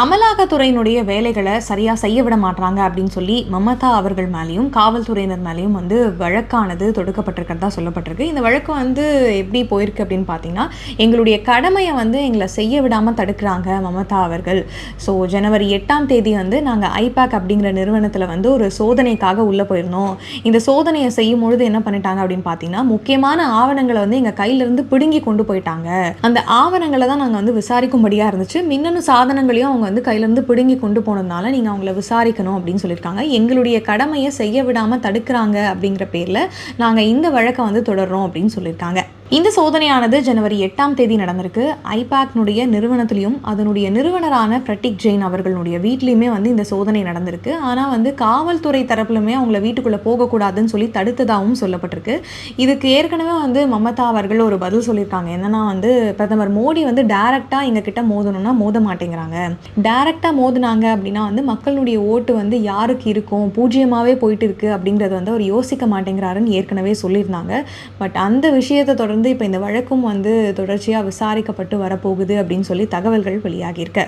அமலாக்கத்துறையினுடைய வேலைகளை சரியாக செய்ய விட மாட்டாங்க அப்படின்னு சொல்லி மமதா அவர்கள் மேலேயும் காவல்துறையினர் மேலேயும் வந்து வழக்கானது தொடுக்கப்பட்டிருக்கிறதா சொல்லப்பட்டிருக்கு. இந்த வழக்கு வந்து எப்படி போயிருக்கு அப்படின்னு பார்த்தீங்கன்னா எங்களுடைய கடமையை வந்து எங்களை செய்ய விடாமல் தடுக்கிறாங்க மமதா அவர்கள். ஸோ ஜனவரி எட்டாம் தேதி வந்து நாங்கள் ஐபேக் அப்படிங்கிற நிறுவனத்தில் வந்து ஒரு சோதனைக்காக உள்ளே போயிருந்தோம். இந்த சோதனையை செய்யும் பொழுது என்ன பண்ணிட்டாங்க அப்படின்னு பார்த்தீங்கன்னா முக்கியமான ஆவணங்களை வந்து எங்கள் கையிலேருந்து பிடுங்கி கொண்டு போயிட்டாங்க. அந்த ஆவணங்களை தான் நாங்கள் வந்து விசாரிக்கும்படியாக இருந்துச்சு. மின்னணு சாதனங்களையும் அவங்க வந்து கையிலேருந்து பிடுங்கி கொண்டு போனதுனால நீங்கள் அவங்கள விசாரிக்கணும் அப்படின்னு சொல்லியிருக்காங்க. எங்களுடைய கடமையை செய்ய விடாமல் தடுக்கிறாங்க அப்படிங்கிற பேரில் நாங்கள் இந்த வழக்கை வந்து தொடர்றோம் அப்படின்னு சொல்லியிருக்காங்க. இந்த சோதனையானது ஜனவரி எட்டாம் தேதி நடந்திருக்கு. ஐபேக்னுடைய நிறுவனத்திலையும் அதனுடைய நிறுவனரான பிரட்டிக் ஜெயின் அவர்களுடைய வீட்லேயுமே வந்து இந்த சோதனை நடந்திருக்கு. ஆனால் வந்து காவல்துறை தரப்புலுமே அவங்கள வீட்டுக்குள்ளே போகக்கூடாதுன்னு சொல்லி தடுத்ததாகவும் சொல்லப்பட்டிருக்கு. இதுக்கு ஏற்கனவே வந்து மமதா அவர்கள் ஒரு பதில் சொல்லியிருக்காங்க. என்னன்னா வந்து பிரதமர் மோடி வந்து டைரக்டாக எங்ககிட்ட மோதணும்னா மோத மாட்டேங்கிறாங்க. டைரக்டாக மோதினாங்க அப்படின்னா வந்து மக்களுடைய ஓட்டு வந்து யாருக்கு இருக்கும்? பூஜ்ஜியமாகவே போயிட்டு இருக்கு அப்படிங்கிறத வந்து அவர் யோசிக்க மாட்டேங்கிறாருன்னு ஏற்கனவே சொல்லியிருந்தாங்க. பட் அந்த விஷயத்தை தொடர்ந்து வந்து இப்போ இந்த வழக்கும் வந்து தொடர்ச்சியாக விசாரிக்கப்பட்டு வரப்போகுது அப்படின்னு சொல்லி தகவல்கள் வெளியாகியிருக்கு.